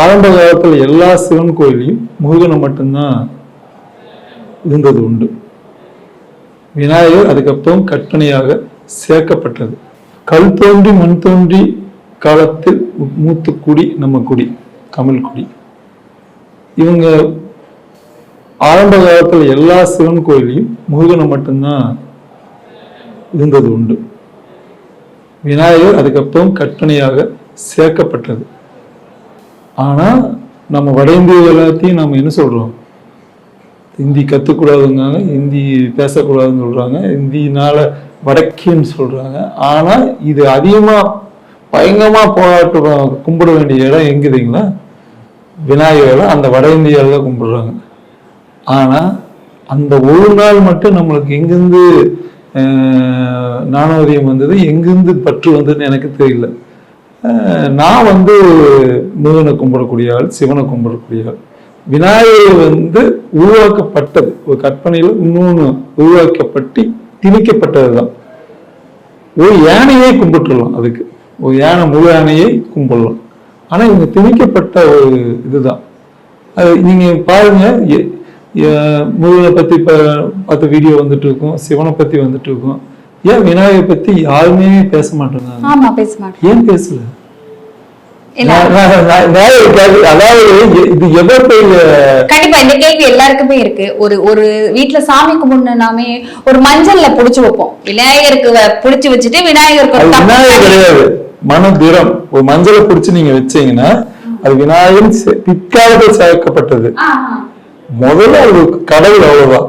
ஆரம்ப காலத்தில் எல்லா சிவன் கோயிலையும் முருகனை மட்டும்தான் இருந்தது உண்டு. விநாயகர் அதுக்கப்புறம் கற்பனையாக சேர்க்கப்பட்டது. கல் தோன்றி மண் தோன்றி காலத்தில் மூத்துக்குடி குடி நம்ம குடி கமல்குடி குடி. இவங்க ஆரம்ப காலத்தில் எல்லா சிவன் கோயிலையும் முருகனை மட்டும்தான் இருந்தது உண்டு. விநாயகர் அதுக்கப்புறம் கற்பனையாக சேர்க்கப்பட்டது. ஆனால் நம்ம வட இந்திய எல்லாத்தையும் நம்ம என்ன சொல்கிறோம் ஹிந்தி கத்துக்கூடாதுங்காங்க ஹிந்தி பேசக்கூடாதுன்னு சொல்கிறாங்க ஹிந்தினால் வடக்கேன்னு சொல்கிறாங்க ஆனால் இது அதிகமாக பயங்கரமாக போராட்டம் கும்பிட வேண்டிய இடம் எங்குதுங்களா விநாயகரை அந்த வட இந்தியாவில் தான் கும்பிடுறாங்க. ஆனால் அந்த ஒரு நாள் மட்டும் நம்மளுக்கு எங்கிருந்து அஹ், வந்தது எங்கேருந்து பற்று வந்ததுன்னு எனக்கு தெரியல. நான் வந்து முருகனை கும்பிடக்கூடிய ஆள் சிவனை கும்பிடக்கூடிய ஆள். விநாயகர் வந்து உருவாக்கப்பட்டது. ஒரு கற்பனையில் இன்னொன்று உருவாக்கப்பட்டு திணிக்கப்பட்டது தான் ஒரு யானையை கும்பிட்டுடலாம் அதுக்கு. ஒரு யானை முழு யானையை கும்பிடலாம். ஆனால் இவங்க திணிக்கப்பட்ட ஒரு இதுதான். அது நீங்கள் பாருங்கள் முருகனை பற்றி இப்போ பார்த்த வீடியோ வந்துட்டு இருக்கும் சிவனை பற்றி வந்துட்டு இருக்கும். ஏன் விநாயகரை பத்தி யாருமே பேச மாட்டேங்கிறாங்க? ஆமா பேச மாட்டேன். ஏன் பேசல? கண்டிப்பா இந்த கேள்வி எல்லாருக்குமே இருக்கு. ஒரு ஒரு வீட்ல சாமி கும்பிடணும்னாமே ஒரு மஞ்சள்ல புடிச்சு வைப்போம். விநாயகருக்கு புடிச்சு வச்சுட்டு விநாயகருக்கு விநாயகர் கிடையாது. மனதிரம் ஒரு மஞ்சளை பிடிச்சு நீங்க வச்சீங்கன்னா அது விநாயகர் பிற்காலத்தில் சேர்க்கப்பட்டது. முதல்ல கடவுள் ஒரு வழிமுறை அவ்வளவுதான்.